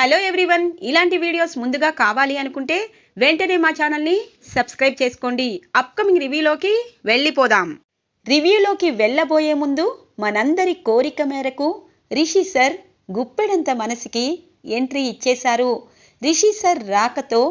Hello everyone. ఇలాంటి videos ముందుగా కావాలి అనుకుంటే వెంటనే మా ఛానల్ని సబ్స్క్రైబ్ చేసుకోండి. అప్కమింగ్ రివ్యూలోకి వెళ్ళిపోదాం. రివ్యూలోకి వెళ్ళబోయే ముందు మనందరి కోరిక మేరకు రిషి సర్ గుప్పెడంత మనసుకి ఎంట్రీ ఇచ్చేశారు. రిషి సర్ రాకతో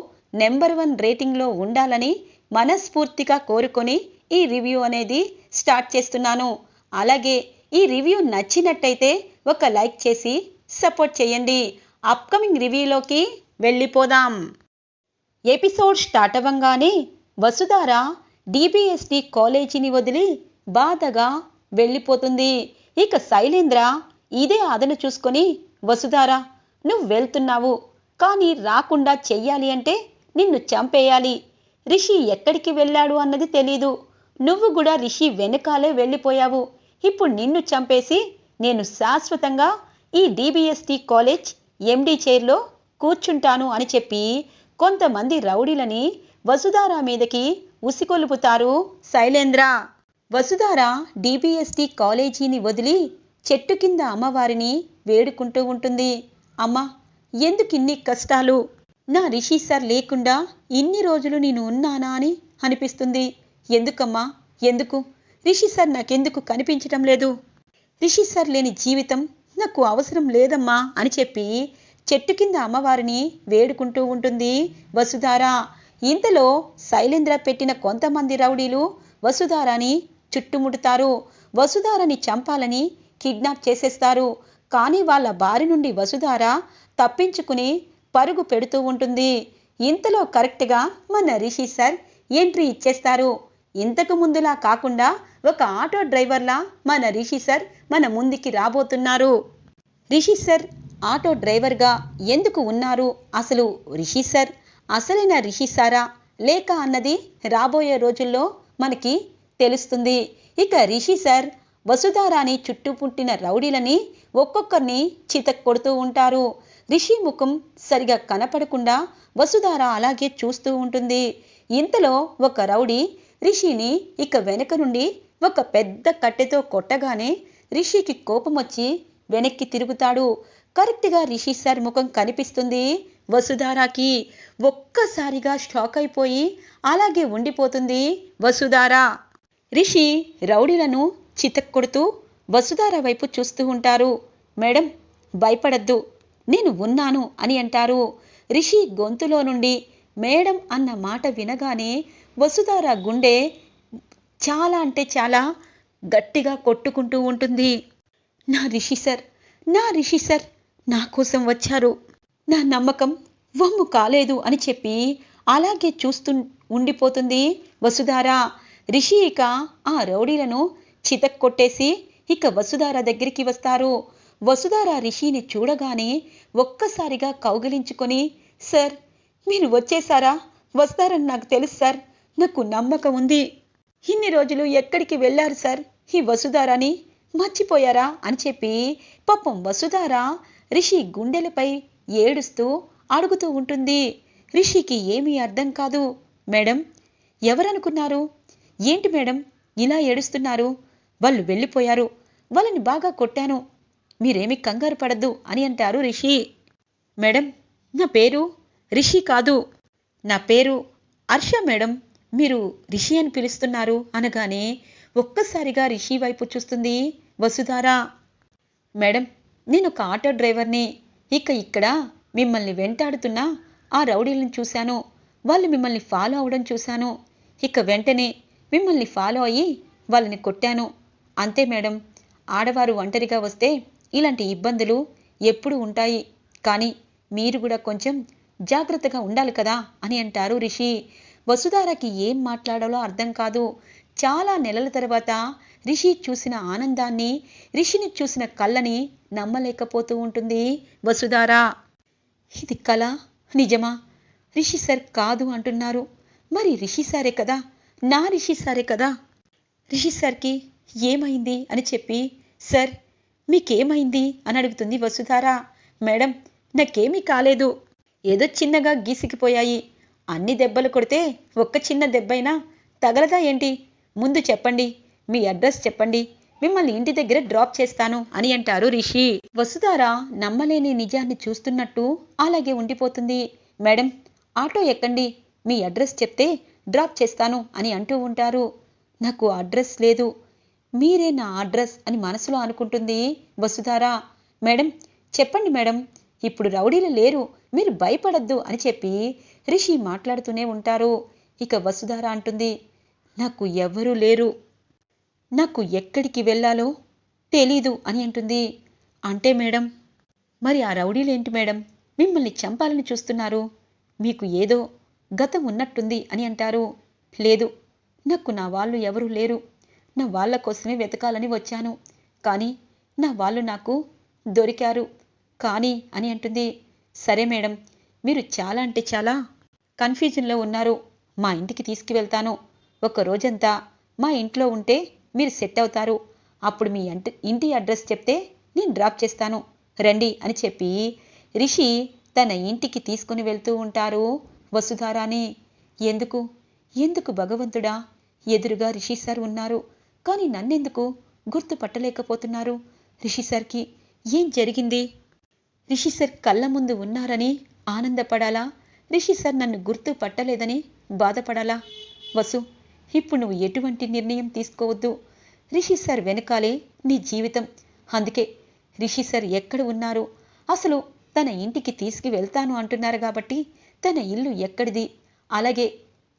నెంబర్ వన్ రేటింగ్లో ఉండాలని మనస్ఫూర్తిగా కోరుకొని ఈ రివ్యూ అనేది స్టార్ట్ చేస్తున్నాను. అలాగే ఈ రివ్యూ నచ్చినట్టయితే ఒక లైక్ చేసి సపోర్ట్ చేయండి. అప్కమింగ్ రివ్యూలోకి వెళ్ళిపోదాం. ఎపిసోడ్ స్టార్ట్ అవ్వంగానే వసుధార డిబిఎస్టి కాలేజీని వదిలి బాధగా వెళ్ళిపోతుంది. ఇక శైలేంద్ర ఇదే అదను చూసుకొని వసుధార నువ్వు వెళ్తున్నావు. కానీ రాకుండా చెయ్యాలి అంటే నిన్ను చంపేయాలి. రిషి ఎక్కడికి వెళ్ళాడు అన్నది తెలీదు. నువ్వు కూడా రిషి వెనకాలే వెళ్ళిపోయావు. ఇప్పుడు నిన్ను చంపేసి నేను శాశ్వతంగా ఈ డిబిఎస్టి కాలేజ్ ఎండి చైర్లో కూర్చుంటాను అని చెప్పి కొంతమంది రౌడీలని వసుధార మీదకి ఉసికొలుపుతారు శైలేంద్ర! వసుధార డిబిఎస్టి కాలేజీని వదిలి చెట్టు కింద అమ్మవారిని వేడుకుంటూ ఉంటుంది. అమ్మా ఎందుకు ఇన్ని కష్టాలు? నా రిషి సార్ లేకుండా ఇన్ని రోజులు నేను ఉన్నానా అని అనిపిస్తుంది. ఎందుకమ్మా? ఎందుకు? రిషి సార్ నాకెందుకు కనిపించటం లేదు? రిషి సార్ లేని జీవితం నాకు అవసరం లేదమ్మా అని చెప్పి చెట్టు కింద అమ్మవారిని వేడుకుంటూ ఉంటుంది. వసుధార ఇంతలో శైలేంద్ర పెట్టిన కొంతమంది రౌడీలు వసుధారాని చుట్టుముడతారు. వసుధారని చంపాలని కిడ్నాప్ చేసేస్తారు. కానీ వాళ్ళ బారి నుండి వసుధార తప్పించుకుని పరుగు పెడుతూ ఉంటుంది. ఇంతలో కరెక్ట్గా మన రిషి సార్ ఎంట్రీ ఇచ్చేస్తారు. ఇంతకు ముందులా కాకుండా ఒక ఆటో డ్రైవర్లా మన రిషి సార్ మన ముందుకి రాబోతున్నారు. రిషి సార్ ఆటో డ్రైవర్గా ఎందుకు ఉన్నారు? అసలు రిషి సార్ అసలైన రిషి సారా? లేక అన్నది రాబోయే రోజుల్లో మనకి తెలుస్తుంది. ఇక రిషి సార్ వసుధారాని చుట్టుపుట్టిన రౌడీలని ఒక్కొక్కరిని చితక్ కొడుతూ ఉంటారు. రిషి ముఖం సరిగా కనపడకుండా వసుధార అలాగే చూస్తూ ఉంటుంది. ఇంతలో ఒక రౌడీ రిషిని ఇక వెనక నుండి ఒక పెద్ద కట్టెతో కొట్టగానే రిషికి కోపం వచ్చి వెనక్కి తిరుగుతాడు. కరెక్ట్గా రిషి సార్ ముఖం కనిపిస్తుంది వసుధారాకి. ఒక్కసారిగా షాక్ అయిపోయి అలాగే ఉండిపోతుంది వసుధార. రిషి రౌడీలను చితక్కొడుతూ వసుధార వైపు చూస్తూ ఉంటారు. మేడం భయపడద్దు నేను ఉన్నాను అని అంటారు. రిషి గొంతులో నుండి మేడం అన్న మాట వినగానే వసుధార గుండె చాలా అంటే చాలా గట్టిగా కొట్టుకుంటూ ఉంటుంది. నా రిషి సార్ నా రిషి సార్ నా కోసం వచ్చారు. నా నమ్మకం వమ్ము కాలేదు అని చెప్పి అలాగే చూస్తూ ఉండిపోతుంది వసుధార. రిషి ఇక ఆ రౌడీలను చితక్కొట్టేసి ఇక వసుధార దగ్గరికి వస్తారు. వసుధార రిషిని చూడగానే ఒక్కసారిగా కౌగిలించుకొని సార్ మీరు వచ్చేసారా? వస్తారని నాకు తెలుసు సార్. నాకు నమ్మకం ఉంది. ఇన్ని రోజులు ఎక్కడికి వెళ్ళారు సార్? ఈ వసుధారాని మర్చిపోయారా అని చెప్పి పాపం వసుధార రిషి గుండెలపై ఏడుస్తూ అడుగుతూ ఉంటుంది. రిషికి ఏమీ అర్థం కాదు. మేడం ఎవరనుకున్నారు? ఏంటి మేడం ఇలా ఏడుస్తున్నారు? వాళ్ళు వెళ్ళిపోయారు. వాళ్ళని బాగా కొట్టాను. మీరేమి కంగారు పడద్దు అని అంటారు రిషి. మేడం నా పేరు రిషి కాదు. నా పేరు హర్ష మేడం. మీరు రిషి అని పిలుస్తున్నారు అనగానే ఒక్కసారిగా రిషి వైపు చూస్తుంది. వసుధారా మేడం నేను ఒక ఆటో డ్రైవర్ని. ఇక ఇక్కడ మిమ్మల్ని వెంటాడుతున్న ఆ రౌడీలను చూశాను. వాళ్ళు మిమ్మల్ని ఫాలో అవడం చూశాను. ఇక వెంటనే మిమ్మల్ని ఫాలో అయ్యి వాళ్ళని కొట్టాను. అంతే మేడం. ఆడవారు ఒంటరిగా వస్తే ఇలాంటి ఇబ్బందులు ఎప్పుడు ఉంటాయి. కానీ మీరు కూడా కొంచెం జాగ్రత్తగా ఉండాలి కదా అని అంటారు రిషి. వసుధారకి ఏం మాట్లాడాలో అర్థం కాదు. చాలా నెలల తర్వాత రిషి చూసిన ఆనందాన్ని రిషిని చూసిన కళ్ళని నమ్మలేకపోతూ ఉంటుంది వసుధార. ఇది కళ నిజమా? రిషి సార్ కాదు అంటున్నారు. మరి రిషి సారే కదా? నా రిషి సారే కదా? రిషి సార్కి ఏమైంది అని చెప్పి సార్ మీకేమైంది? అని అడుగుతుంది వసుధార. మేడం నాకేమీ కాలేదు. ఏదో చిన్నగా గీసికిపోయాయి. అన్ని దెబ్బలు కొడితే ఒక్క చిన్న దెబ్బైనా తగలదా ఏంటి? ముందు చెప్పండి. మీ అడ్రస్ చెప్పండి. మిమ్మల్ని ఇంటి దగ్గర డ్రాప్ చేస్తాను అని అంటారు రిషి. వసుధార నమ్మలేని నిజాన్ని చూస్తున్నట్టు అలాగే ఉండిపోతుంది. మేడం ఆటో ఎక్కండి. మీ అడ్రస్ చెప్తే డ్రాప్ చేస్తాను అని అంటూ ఉంటారు. నాకు అడ్రస్ లేదు. మీరే నా అడ్రస్ అని మనసులో అనుకుంటుంది వసుధార. మేడం చెప్పండి మేడం. ఇప్పుడు రౌడీలు లేరు. మీరు భయపడద్దు అని చెప్పి రిషి మాట్లాడుతూనే ఉంటారు. ఇక వసుధార అంటుంది నాకు ఎవరూ లేరు. నాకు ఎక్కడికి వెళ్ళాలో తెలీదు అని అంటుంది. అంటే మేడం మరి ఆ రౌడీలేంటి మేడం? మిమ్మల్ని చంపాలని చూస్తున్నారు. మీకు ఏదో గతం ఉన్నట్టుంది అని అంటారు. లేదు నాకు నా వాళ్ళు ఎవరూ లేరు. నా వాళ్ళ కోసమే వెతకాలని వచ్చాను. కానీ నా వాళ్ళు నాకు దొరికారు. కానీ అని అంటుంది. సరే మేడం మీరు చాలా అంటే చాలా కన్ఫ్యూజన్లో ఉన్నారు. మా ఇంటికి తీసుకువెళ్తాను. ఒక రోజంతా మా ఇంట్లో ఉంటే మీరు సెట్ అవుతారు. అప్పుడు మీ ఇంటి ఇంటి అడ్రస్ చెప్తే నేను డ్రాప్ చేస్తాను. రండి అని చెప్పి రిషి తన ఇంటికి తీసుకుని వెళ్తూ ఉంటారు. వసుధారాని ఎందుకు? ఎందుకు భగవంతుడా? ఎదురుగా రిషి సార్ ఉన్నారు. కానీ నన్నెందుకు? గుర్తుపట్టలేకపోతున్నారు రిషి సార్కి ఏం జరిగింది? రిషి సార్ కళ్ళ ముందు ఉన్నారని ఆనందపడాలా? రిషి సార్ నన్ను గుర్తు పట్టలేదని బాధపడాలా? వసు ఇప్పుడు నువ్వు ఎటువంటి నిర్ణయం తీసుకోవద్దు. రిషి సార్ వెనకాలే నీ జీవితం. అందుకే రిషి సార్ ఎక్కడ ఉన్నారు? అసలు తన ఇంటికి తీసుకు వెళ్తాను అంటున్నారు కాబట్టి తన ఇల్లు ఎక్కడిది? అలాగే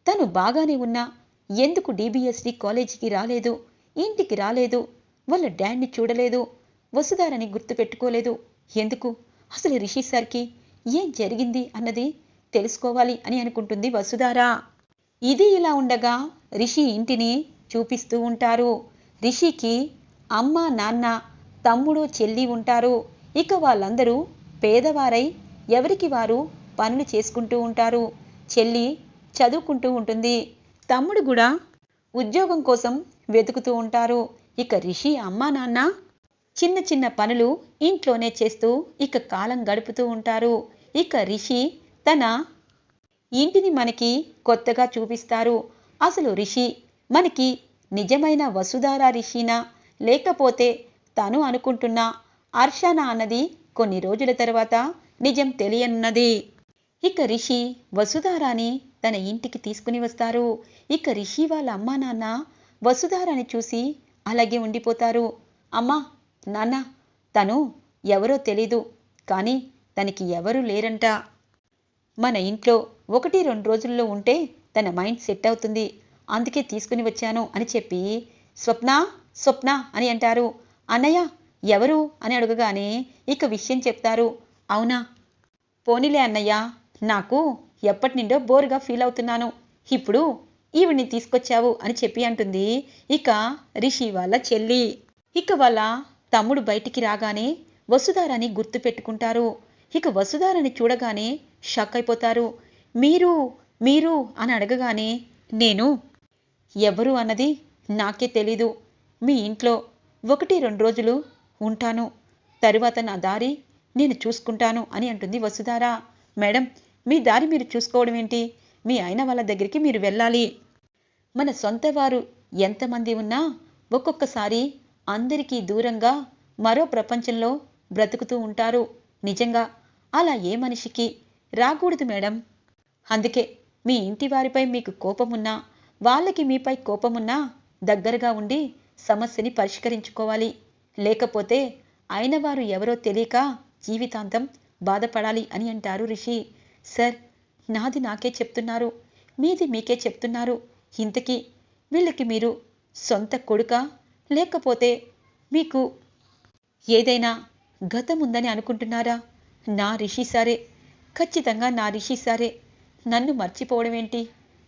తను బాగానే ఉన్నా ఎందుకు డిబిఎస్డి కాలేజీకి రాలేదు? ఇంటికి రాలేదు. వాళ్ళ డాడ్ని చూడలేదు. వసుధారని గుర్తుపెట్టుకోలేదు. ఎందుకు? అసలు రిషి సార్కి ఏం జరిగింది అన్నది తెలుసుకోవాలి అని అనుకుంటుంది వసుధార. ఇది ఇలా ఉండగా రిషి ఇంటిని చూపిస్తూ ఉంటారు. రిషికి అమ్మ నాన్న తమ్ముడు చెల్లి ఉంటారు. ఇక వాళ్ళందరూ పేదవారై ఎవరికి వారు పనులు చేసుకుంటూ ఉంటారు. చెల్లి చదువుకుంటూ ఉంటుంది. తమ్ముడు కూడా ఉద్యోగం కోసం వెతుకుతూ ఉంటారు. ఇక రిషి అమ్మా నాన్న చిన్న చిన్న పనులు ఇంట్లోనే చేస్తూ ఇక కాలం గడుపుతూ ఉంటారు. ఇక రిషి తన ఇంటిని మనకి కొత్తగా చూపిస్తారు. అసలు రిషి మనకి నిజమైన వసుధార రిషినా? లేకపోతే తను అనుకుంటున్న అర్షానా అన్నది కొన్ని రోజుల తర్వాత నిజం తెలియనున్నది. ఇక రిషి వసుధారాని తన ఇంటికి తీసుకుని వస్తారు. ఇక రిషి వాళ్ళ అమ్మా నాన్న వసుధారాని చూసి అలాగే ఉండిపోతారు. అమ్మా నాన్న తను ఎవరో తెలీదు కానీ తనకి ఎవరు లేరంట. మన ఇంట్లో ఒకటి రెండు రోజుల్లో ఉంటే తన మైండ్ సెట్ అవుతుంది. అందుకే తీసుకుని వచ్చాను అని చెప్పి స్వప్న స్వప్న అని అంటారు. అన్నయ్య ఎవరు? అని అడగగానే ఇక విషయం చెప్తారు. అవునా? పోనీలే అన్నయ్య నాకు ఎప్పటి నుండో బోరుగా ఫీల్ అవుతున్నాను. ఇప్పుడు ఈవిడ్ని తీసుకొచ్చావు అని చెప్పి అంటుంది ఇక రిషి వాళ్ళ చెల్లి. ఇక వాళ్ళ తమ్ముడు బయటికి రాగానే వసుధారని గుర్తు పెట్టుకుంటారు ఇక వసుధారని చూడగానే షాక్ అయిపోతారు. మీరు మీరు అని అడగగానే నేను ఎవరు అన్నది నాకే తెలీదు. మీ ఇంట్లో ఒకటి రెండు రోజులు ఉంటాను. తరువాత నా దారి నేను చూసుకుంటాను అని అంటుంది వసుధార. మేడం మీ దారి మీరు చూసుకోవడం ఏంటి? మీ ఆయన వాళ్ళ దగ్గరికి మీరు వెళ్ళాలి. మన సొంత వారు ఎంతమంది ఉన్నా ఒక్కొక్కసారి అందరికీ దూరంగా మరో ప్రపంచంలో బ్రతుకుతూ ఉంటారు. నిజంగా అలా ఏ మనిషికి? రాకూడదు మేడం. అందుకే మీ ఇంటి వారిపై మీకు కోపమున్నా వాళ్ళకి మీపై కోపమున్నా దగ్గరగా ఉండి సమస్యని పరిష్కరించుకోవాలి. లేకపోతే అయిన వారు ఎవరో తెలియక జీవితాంతం బాధపడాలి అని అంటారు రిషి. సార్ నాది నాకే చెప్తున్నారు. మీది మీకే చెప్తున్నారు. ఇంతకీ వీళ్ళకి మీరు సొంత కొడుక? లేకపోతే మీకు ఏదైనా గతం ఉందని అనుకుంటున్నారా? నా రిషి సారే ఖచ్చితంగా నా రిషి సారే. నన్ను మర్చిపోవడం ఏంటి?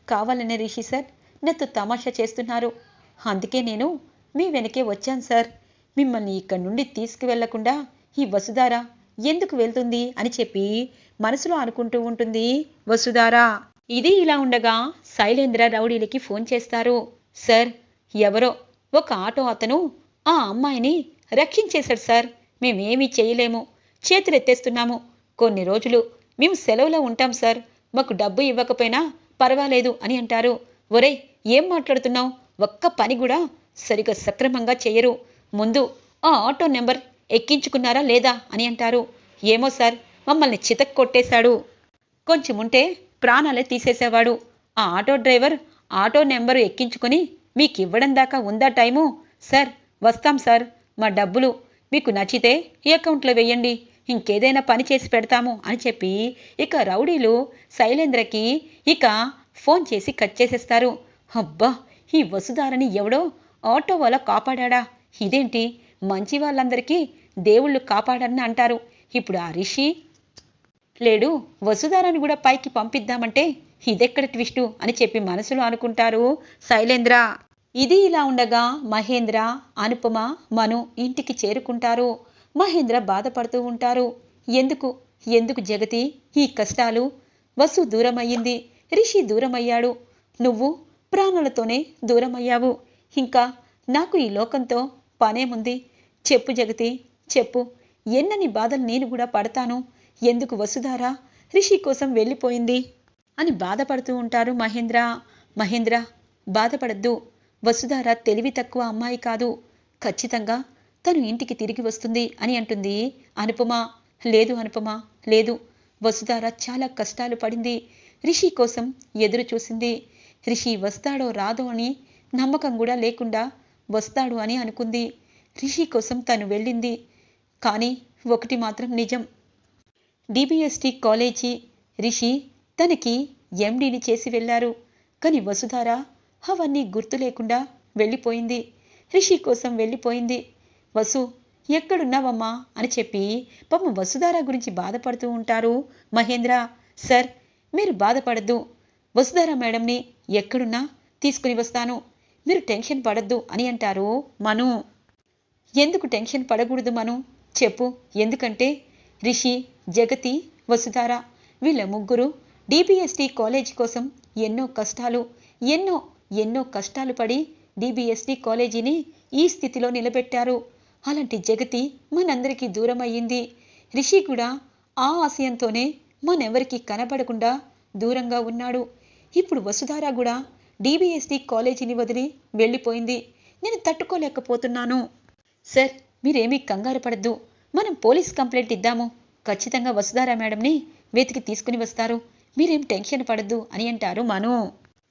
కావాలనే రిషి సార్ నాతో తమాషా చేస్తున్నారు. అందుకే నేను మీ వెనకే వచ్చాను సార్. మిమ్మల్ని ఇక్కడి నుండి తీసుకువెళ్ళకుండా ఈ వసుధార ఎందుకు వెళ్తుంది అని చెప్పి మనసులో అనుకుంటూ ఉంటుంది వసుధార. ఇది ఇలా ఉండగా శైలేంద్ర రౌడీలకి ఫోన్ చేస్తారు. సార్ ఎవరో ఒక ఆటో అతను ఆ అమ్మాయిని రక్షించేశాడు సార్. మేమేమీ చేయలేము. చేతులు ఎత్తేస్తున్నాము కొన్ని రోజులు మేము సెలవులో ఉంటాం సార్. మాకు డబ్బు ఇవ్వకపోయినా పర్వాలేదు అని అంటారు. ఒరేయ్ ఏం మాట్లాడుతున్నావు? ఒక్క పని కూడా సరిగా సక్రమంగా చేయరు. ముందు ఆ ఆటో నెంబర్ ఎక్కించుకున్నారా లేదా అని అంటారు. ఏమో సార్ మమ్మల్ని చితక్ కొట్టేశాడు కొంచెం ఉంటే ప్రాణాలే తీసేసేవాడు. ఆ ఆటో డ్రైవర్ ఆటో నెంబరు ఎక్కించుకొని మీకు ఇవ్వడం దాకా ఉందా టైము? సార్ వస్తాం సార్. మా డబ్బులు మీకు నచ్చితే ఈ అకౌంట్లో వెయ్యండి ఇంకేదైనా పని చేసి పెడతాము అని చెప్పి ఇక రౌడీలు శైలేంద్రకి ఇక ఫోన్ చేసి కట్ చేసేస్తారు. అబ్బా ఈ వసుధారని ఎవడో ఆటో వల్ల కాపాడా ఇదేంటి? మంచి వాళ్ళందరికీ దేవుళ్ళు కాపాడని అంటారు. ఇప్పుడు ఆ రిషి లేడు వసుధారాన్ని కూడా పైకి పంపిద్దామంటే ఇదెక్కడ ట్విస్టు అని చెప్పి మనసులో అనుకుంటారు? శైలేంద్ర. ఇది ఇలా ఉండగా మహేంద్ర అనుపమ మను ఇంటికి చేరుకుంటారు. మహేంద్ర బాధపడుతూ ఉంటారు. ఎందుకు? ఎందుకు జగతి? ఈ కష్టాలు? వసు దూరమయ్యింది. రిషి దూరమయ్యాడు. నువ్వు ప్రాణులతోనే దూరమయ్యావు. ఇంకా నాకు ఈ లోకంతో పనేముంది? చెప్పు జగతి చెప్పు. ఎన్నని బాధలు నేను కూడా పడతాను. ఎందుకు వసుధార? రిషి కోసం వెళ్ళిపోయింది. అని బాధపడుతూ ఉంటారు మహేంద్ర. మహేంద్ర బాధపడద్దు. వసుధార తెలివి తక్కువ అమ్మాయి కాదు. ఖచ్చితంగా తను ఇంటికి తిరిగి వస్తుంది అని అంటుంది అనుపమ. లేదు అనుపమ లేదు. వసుధార చాలా కష్టాలు పడింది. రిషి కోసం ఎదురు చూసింది. రిషి వస్తాడో రాదో అని నమ్మకం కూడా లేకుండా వస్తాడు అని అనుకుంది. రిషి కోసం తను వెళ్ళింది. కానీ ఒకటి మాత్రం నిజం. డిబిఎస్టి కాలేజీ రిషి తనకి ఎండీని చేసి వెళ్ళారు. కానీ వసుధార అవన్నీ గుర్తు లేకుండా వెళ్ళిపోయింది. రిషి కోసం వెళ్ళిపోయింది. వసు ఎక్కడున్నావమ్మా? అని చెప్పి పాపం వసుధార గురించి బాధపడుతూ ఉంటారు మహేంద్ర. సార్ మీరు బాధపడద్దు. వసుధార మేడంని ఎక్కడున్నా తీసుకుని వస్తాను. మీరు టెన్షన్ పడద్దు అని అంటారు మను. ఎందుకు టెన్షన్ పడకూడదు మను? చెప్పు. ఎందుకంటే రిషి జగతి వసుధార వీళ్ళ ముగ్గురు డిబిఎస్టి కాలేజీ కోసం ఎన్నో కష్టాలు ఎన్నో ఎన్నో కష్టాలు పడి డిబిఎస్టి కాలేజీని ఈ స్థితిలో నిలబెట్టారు. అలాంటి జగతి మనందరికీ దూరం అయ్యింది రిషి కూడా ఆ ఆశయంతోనే మనెవరికి కనపడకుండా దూరంగా ఉన్నాడు. ఇప్పుడు వసుధార కూడా డిబిఎస్టి కాలేజీని వదిలి వెళ్ళిపోయింది. నేను తట్టుకోలేకపోతున్నాను. సార్ మీరేమీ కంగారు పడద్దు. మనం పోలీస్ కంప్లైంట్ ఇద్దాము. ఖచ్చితంగా వసుధారా మేడంని వెతికి తీసుకుని వస్తారు. మీరేం టెన్షన్ పడద్దు అని అంటారు మను.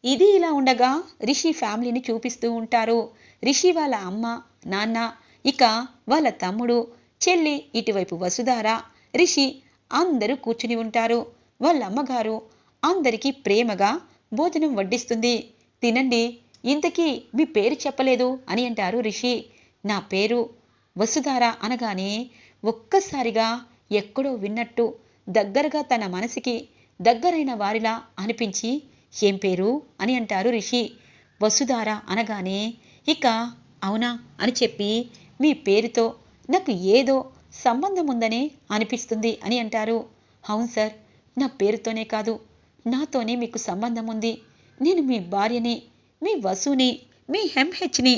ఇది ఇలా ఉండగా రిషి ఫ్యామిలీని చూపిస్తూ ఉంటారు. రిషి వాళ్ళ అమ్మ నాన్న ఇక వాళ్ళ తమ్ముడు చెల్లి ఇటువైపు వసుధార రిషి అందరూ కూర్చుని ఉంటారు. వాళ్ళ అమ్మగారు అందరికీ ప్రేమగా భోజనం వడ్డిస్తుంది. తినండి ఇంతకీ మీ పేరు చెప్పలేదు అని అంటారు రిషి. నా పేరు వసుధార అనగానే ఒక్కసారిగా ఎక్కడో విన్నట్టు దగ్గరగా తన మనసుకి దగ్గరైన వారిలా అనిపించి ఏం పేరు? అని అంటారు రిషి. వసుధార అనగానే ఇక అవునా? అని చెప్పి మీ పేరుతో నాకు ఏదో సంబంధం ఉందనే అనిపిస్తుంది అని అంటారు. అవును సార్ నా పేరుతోనే కాదు. నాతోనే మీకు సంబంధం ఉంది నేను మీ భార్యని మీ వసుని మీ హెచ్ని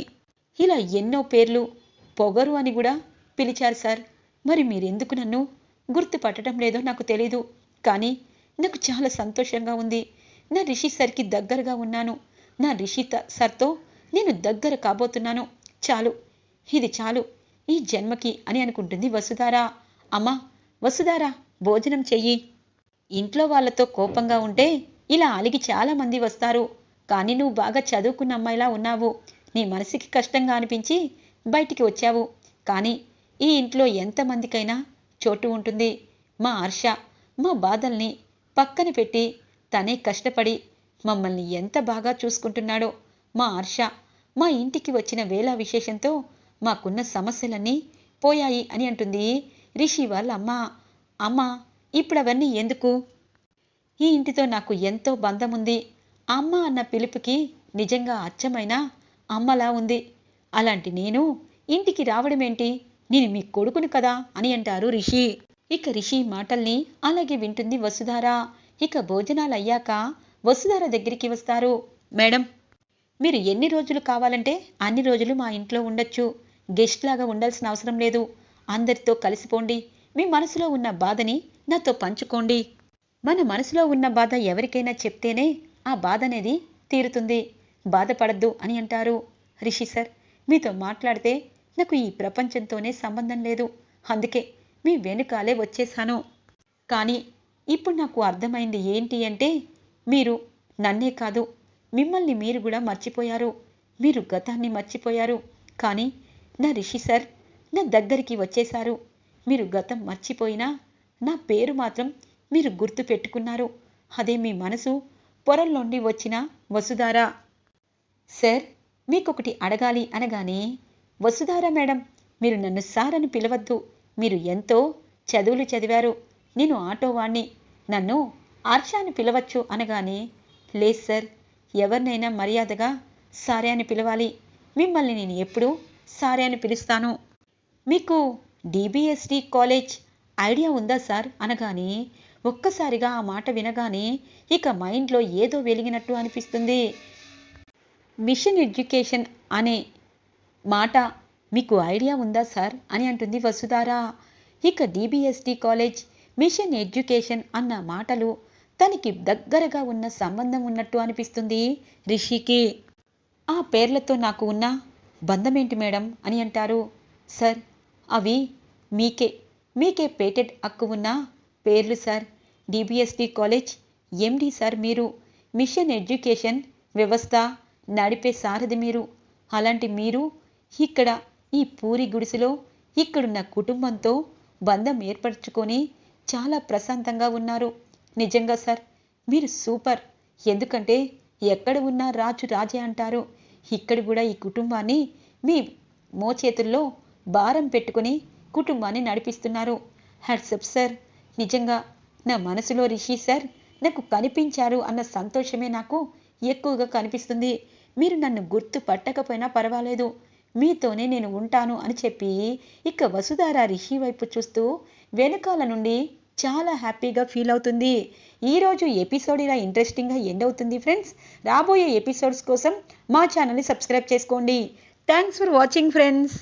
ఇలా ఎన్నో పేర్లు పొగరు అని కూడా పిలిచారు సార్. మరి మీరెందుకు నన్ను గుర్తుపట్టడం లేదో నాకు తెలీదు. కానీ నాకు చాలా సంతోషంగా ఉంది. నా రిషి సర్కి దగ్గరగా ఉన్నాను. నా రిషి త- సర్తో నేను దగ్గర కాబోతున్నాను. చాలు. ఇది చాలు. ఈ జన్మకి అని అనుకుంటుంది వసుధారా. అమ్మా వసుధారా భోజనం చెయ్యి. ఇంట్లో వాళ్ళతో కోపంగా ఉంటే ఇలా అలిగి చాలామంది వస్తారు. కానీ నువ్వు బాగా చదువుకున్న అమ్మాయిలా ఉన్నావు. నీ మనసుకి కష్టంగా అనిపించి బయటికి వచ్చావు. కానీ ఈ ఇంట్లో ఎంతమందికైనా చోటు ఉంటుంది. మా హర్ష మా బాధల్ని పక్కన పెట్టి తనే కష్టపడి మమ్మల్ని ఎంత బాగా చూసుకుంటున్నాడో మా హర్ష మా ఇంటికి వచ్చిన వేళ విశేషంతో మాకున్న సమస్యలన్నీ పోయాయి అని అంటుంది రిషి వాళ్ళ అమ్మ. అమ్మ ఇప్పుడు అవన్నీ ఎందుకు? ఈ ఇంటితో నాకు ఎంతో బంధం ఉంది అమ్మ అన్న పిలుపుకి నిజంగా అచ్చమైన అమ్మలా ఉంది. అలాంటి నేను ఇంటికి రావడమేంటి? నేను మీ కొడుకును కదా అని అంటారు రిషి. ఇక రిషి మాటల్ని అలాగే వింటుంది వసుధార. ఇక భోజనాలు అయ్యాక వసుధార దగ్గరికి వస్తారు. మేడం మీరు ఎన్ని రోజులు కావాలంటే అన్ని రోజులు మా ఇంట్లో ఉండొచ్చు. గెస్ట్ లాగా ఉండాల్సిన అవసరం లేదు. అందరితో కలిసిపోండి. మీ మనసులో ఉన్న బాధని నాతో పంచుకోండి. మన మనసులో ఉన్న బాధ ఎవరికైనా చెప్తేనే ఆ బాధ అనేది తీరుతుంది. బాధపడద్దు అని అంటారు. రిషి సార్ మీతో మాట్లాడితే నాకు ఈ ప్రపంచంతోనే సంబంధం లేదు. అందుకే మీ వెనుకాలే వచ్చేసాను కానీ ఇప్పుడు నాకు అర్థమైంది ఏంటి అంటే మీరు నన్నే కాదు. మిమ్మల్ని మీరు కూడా మర్చిపోయారు. మీరు గతాన్ని మర్చిపోయారు. కానీ నా రిషి సార్ నా దగ్గరికి వచ్చేశారు. మీరు గతం మర్చిపోయినా నా పేరు మాత్రం మీరు గుర్తు పెట్టుకున్నారు. అదే మీ మనసు పొరల్లోండి వచ్చిన వసుధార. సార్ మీకొకటి అడగాలి అనగానే వసుధార మేడం మీరు నన్ను సార్ అని పిలవద్దు. మీరు ఎంతో చదువులు చదివారు. నేను ఆటోవాణ్ణి. నన్ను ఆర్ష అని పిలవచ్చు అనగానే లేదు సార్ ఎవరినైనా మర్యాదగా సారే అని పిలవాలి. మిమ్మల్ని నేను ఎప్పుడూ సారే అని పిలుస్తాను. మీకు డిబిఎస్డి కాలేజ్ ఐడియా ఉందా సార్? అనగానే ఒక్కసారిగా ఆ మాట వినగానే ఇక మైండ్లో ఏదో వెలిగినట్టు అనిపిస్తుంది. మిషన్ ఎడ్యుకేషన్ అనే మాట మీకు ఐడియా ఉందా సార్? అని అంటుంది వసుధారా. ఇక డిబిఎస్టి కాలేజ్ మిషన్ ఎడ్యుకేషన్ అన్న మాటలు తనకి దగ్గరగా ఉన్న సంబంధం ఉన్నట్టు అనిపిస్తుంది రిషికి. ఆ పేర్లతో నాకు ఉన్న బంధమేంటి మేడం? అని అంటారు. సార్ అవి మీకే మీకే పేటెంట్ హక్కు ఉన్న పేర్లు sir. DBST college MD sir మీరు మిషన్ ఎడ్యుకేషన్ వ్యవస్థ నడిపే సారథి మీరు. అలాంటి మీరు ఇక్కడ ఈ పూరి గుడిసెలో ఇక్కడున్న కుటుంబంతో బంధం ఏర్పరచుకొని చాలా ప్రశాంతంగా ఉన్నారు. నిజంగా సార్ మీరు సూపర్. ఎందుకంటే ఎక్కడ ఉన్నా రాజు రాజే అంటారు. ఇక్కడ కూడా ఈ కుటుంబాన్ని మీ మోచేతుల్లో భారం పెట్టుకుని కుటుంబాన్ని నడిపిస్తున్నారు. హ్యాట్సప్ సార్ నిజంగా నా మనసులో రిషి సార్ నాకు కనిపించారు అన్న సంతోషమే నాకు ఎక్కువగా కనిపిస్తుంది. మీరు నన్ను గుర్తు పట్టకపోయినా పర్వాలేదు. మీతోనే నేను ఉంటాను అని చెప్పి ఇక వసుధార రిషి వైపు చూస్తూ వెనకాల నుండి చాలా హ్యాపీగా ఫీల్ అవుతుంది. ఈరోజు ఎపిసోడ్ ఇలా ఇంట్రెస్టింగ్గా ఎండ్ అవుతుంది ఫ్రెండ్స్. రాబోయే ఎపిసోడ్స్ కోసం మా ఛానల్ని సబ్స్క్రైబ్ చేసుకోండి. Thanks for watching friends.